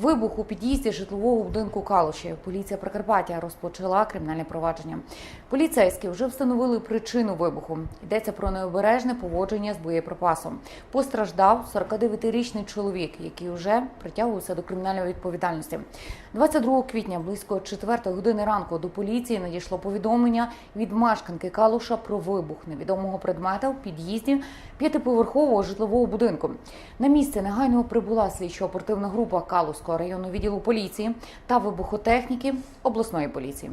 Вибух у під'їзді житлового будинку Калуші. Поліція Прикарпаття розпочала кримінальне провадження. Поліцейські вже встановили причину вибуху. Йдеться про необережне поводження з боєприпасом. Постраждав 49-річний чоловік, який вже притягувався до кримінальної відповідальності. 22 квітня близько 4 години ранку до поліції надійшло повідомлення від мешканки Калуша про вибух невідомого предмета в під'їзді п'ятиповерхового житлового будинку. На місце негайно прибула слідчо-оперативна група Калуського районного відділу поліції та вибухотехніки обласної поліції.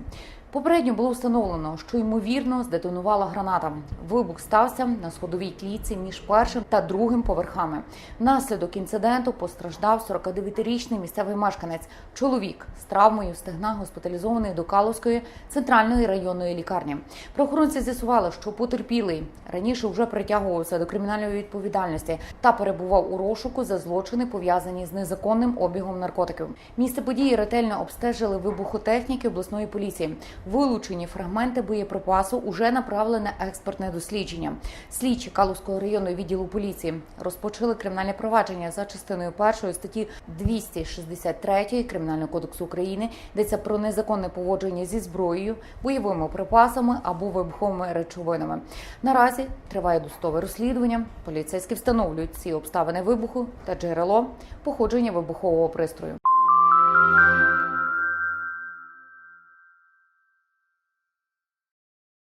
Попередньо було встановлено, що ймовірно здетонувала граната. Вибух стався на сходовій клітці між першим та другим поверхами. Внаслідок інциденту постраждав 49-річний місцевий мешканець. Чоловік з травмою стегна госпіталізований до Калуської центральної районної лікарні. Правоохоронці з'ясували, що потерпілий раніше вже притягувався до кримінальної відповідальності та перебував у розшуку за злочини, пов'язані з незаконним обігом наркотиків. Місце події ретельно обстежили вибухотехніки обласної поліції. Вилучені фрагменти боєприпасу уже направлені на експертне дослідження. Слідчі Калузького районного відділу поліції розпочали кримінальне провадження за частиною першої статті 263 Кримінального кодексу України. Йдеться про незаконне поводження зі зброєю, бойовими припасами або вибуховими речовинами. Наразі триває досудове розслідування. Поліцейські встановлюють всі обставини вибуху та джерело походження вибухового пристрою.